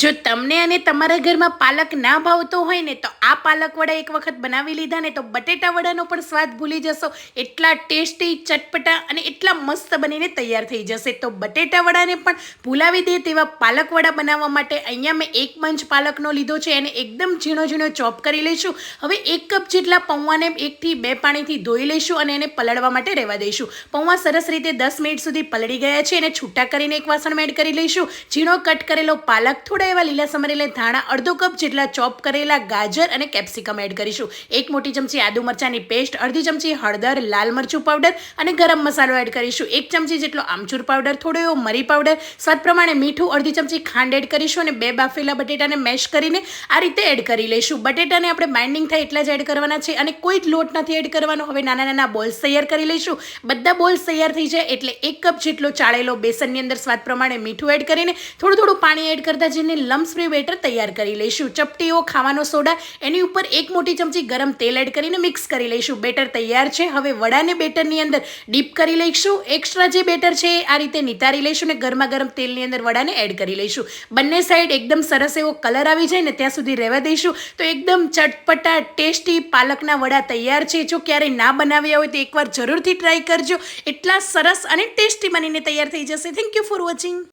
જો તમને અને તમારા ઘરમાં પાલક ના ભાવતો હોય ને, તો આ પાલક વડા એક વખત બનાવી લીધા ને, તો બટેટા વડાનો પણ સ્વાદ ભૂલી જશો. એટલા ટેસ્ટી, ચટપટા અને એટલા મસ્ત બનીને તૈયાર થઈ જશે. તો બટેટા વડાને પણ ભૂલાવી દે તેવા પાલક વડા બનાવવા માટે અહીંયા મેં એક મંચ પાલકનો લીધો છે, એને એકદમ ઝીણો ઝીણો ચોપ કરી લઈશું. હવે એક કપ જેટલા પૌવાને એકથી બે પાણીથી ધોઈ લઈશું અને એને પલળવા માટે રહેવા દઈશું. પૌવા સરસ રીતે દસ મિનિટ સુધી પલળી ગયા છે, એને છૂટા કરીને એક વાસણમાં એડ કરી લઈશું. ઝીણો કટ કરેલો પાલક થોડા એવા લીલા સમરેલા ધાણા અડધો કપ જેટલા ચોપ કરેલા ગાજર અને કેપ્સિકમ એડ કરીશું. એક મોટી ચમચી આદુ મરચાંની પેસ્ટ, અડધી ચમચી હળદર, લાલ મરચું પાવડર અને ગરમ મસાલો એડ કરીશું. એક ચમચી જેટલો આમચૂર પાવડર, થોડો એવો મરી પાવડર, સ્વાદ પ્રમાણે મીઠું, અડધી ચમચી ખાંડ એડ કરીશું અને બે બાફેલા બટેટાને મેશ કરીને આ રીતે એડ કરી લઈશું. બટેટાને આપણે બાઇન્ડિંગ થાય એટલા જ એડ કરવાના છે અને કોઈ જ લોટ નથી એડ કરવાનો. હવે નાના નાના બોલ્સ તૈયાર કરી લઈશું. બધા બોલ્સ તૈયાર થઈ જાય એટલે એક કપ જેટલો ચાળેલો બેસનની અંદર સ્વાદ પ્રમાણે મીઠું એડ કરીને થોડું થોડું પાણી એડ કરતા જઈને લમ્સ ફ્રી બેટર તૈયાર કરી લઈશું. ચપટીઓ, ખાવાનો સોડા, એની ઉપર એક મોટી ચમચી ગરમ તેલ એડ કરીને મિક્સ કરી લઈશું. બેટર તૈયાર છે. હવે વડાને બેટરની અંદર ડીપ કરી લઈશું. એક્સ્ટ્રા જે બેટર છે એ આ રીતે નિતારી લઈશું અને ગરમા ગરમ તેલની અંદર વડાને એડ કરી લઈશું. બંને સાઈડ એકદમ સરસ એવો કલર આવી જાય ને ત્યાં સુધી રહેવા દઈશું. તો એકદમ ચટપટા, ટેસ્ટી પાલકના વડા તૈયાર છે. જો ક્યારેય ના બનાવ્યા હોય તો એકવાર જરૂરથી ટ્રાય કરજો. એટલા સરસ અને ટેસ્ટી બનીને તૈયાર થઈ જશે. Thank you for watching